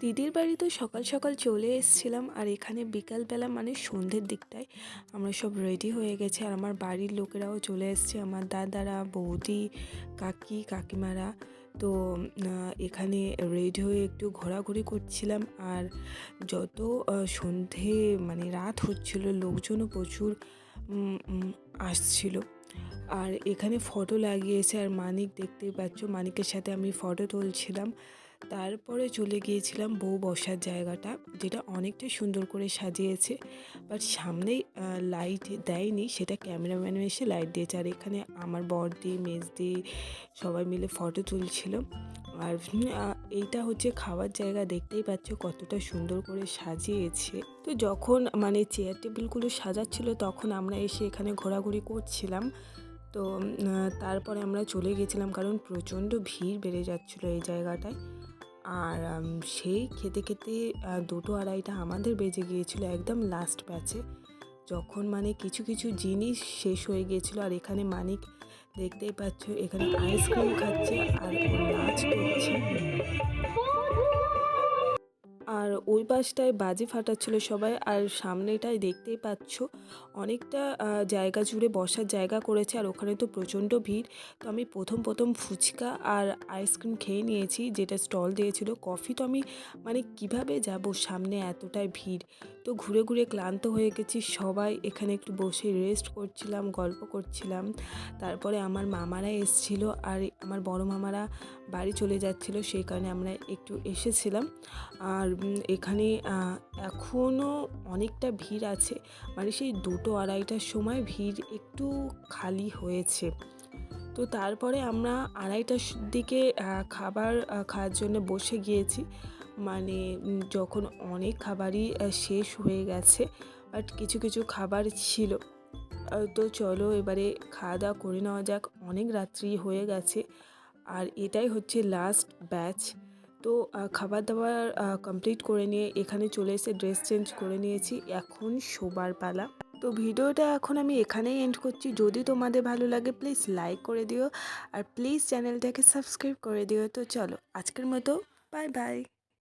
দিদির বাড়ি তো সকাল সকাল চলে এসেছিলাম আর এখানে বিকালবেলা মানে সন্ধ্যের দিকটায় আমরা সব রেডি হয়ে গেছি। আর আমার বাড়ির লোকেরাও চলে এসছে, আমার দাদারা, বৌদি, কাকি, কাকিমারা। তো এখানে রেডি হয়ে একটু ঘোরাঘুরি করছিলাম। আর যত সন্ধে মানে রাত হচ্ছিল, লোকজনও প্রচুর আসছিল। আর এখানে ফটো লাগিয়েছে। আর মানিক দেখতেই পাচ্ছ, মানিকের সাথে আমি ফটো তুলছিলাম। তারপরে চলে গিয়েছিলাম বউ বসার জায়গাটা, যেটা অনেকটা সুন্দর করে সাজিয়েছে। বাট সামনেই লাইট দেয়নি, সেটা ক্যামেরাম্যান এসে লাইট দিয়েছে। আর এখানে আমার বড়দি, মেজদি সবাই মিলে ফটো তুলছিল। আর এইটা হচ্ছে খাওয়ার জায়গা, দেখতেই পাচ্ছ কতটা সুন্দর করে সাজিয়েছে। তো যখন মানে চেয়ার টেবিলগুলো সাজাচ্ছিল, তখন আমরা এসে এখানে ঘোরাঘুরি করছিলাম। তো তারপরে আমরা চলে গেছিলাম কারণ প্রচণ্ড ভিড় বেড়ে যাচ্ছিল এই জায়গাটায়। আর সেই খেতে খেতে দুটো আড়াইটা আমাদের বেজে গিয়েছিল একদম লাস্ট ব্যাচে যখন মানে কিছু কিছু জিনিস শেষ হয়ে গিয়েছিল আর এখানে মানিক দেখতেই পাচ্ছ, এখানে আইসক্রিম খাচ্ছে আর নাচ করছে। আর ওই পাশটায় বাজি ফাটাচ্ছিল সবাই, আর সামনেটায় দেখতেই পাচ্ছ অনেকটা জায়গা জুড়ে বসার জায়গা করেছে, আর ওখানে তো প্রচণ্ড ভিড়। তো আমি প্রথম প্রথম ফুচকা আর আইসক্রিম খেয়ে নিয়েছি, যেটা স্টল দিয়েছিল। কফি তো আমি মানে কীভাবে যাব সামনে এতটাই ভিড়? তো ঘুরে ঘুরে ক্লান্ত হয়ে গেছি সবাই। এখানে একটু বসে রেস্ট করছিলাম, গল্প করছিলাম। তারপরে আমার মামারা এসছিল, আর আমার বড় মামারা বাড়ি চলে যাচ্ছিল, সেই কারণে আমরা একটু এসেছিলাম। আর এখানে এখনও অনেকটা ভিড় আছে। মানে সেই দুটো আড়াইটার সময় ভিড় একটু খালি হয়েছে। তো তারপরে আমরা আড়াইটার দিকে খাবার খাওয়ার জন্য বসে গিয়েছি। মানে যখন অনেক খাবারই শেষ হয়ে গেছে, বাট কিছু কিছু খাবার ছিল। তো চলো এবারে খাওয়া দাওয়া করে নেওয়া যাক। অনেক রাত্রি হয়ে গেছে। আর এটাই হচ্ছে লাস্ট ব্যাচ তো খাবার দাবার কমপ্লিট করে নিয়ে এখানে চলে এসে ড্রেস চেঞ্জ করে নিয়েছি। এখন শোবার পালা। তো ভিডিওটা এখন আমি এখানেই এন্ড করছি। যদি তোমাদের ভালো লাগে প্লিজ লাইক করে দিও। আর প্লিজ চ্যানেলটাকে সাবস্ক্রাইব করে দিও। তো চলো, আজকের মতো বাই বাই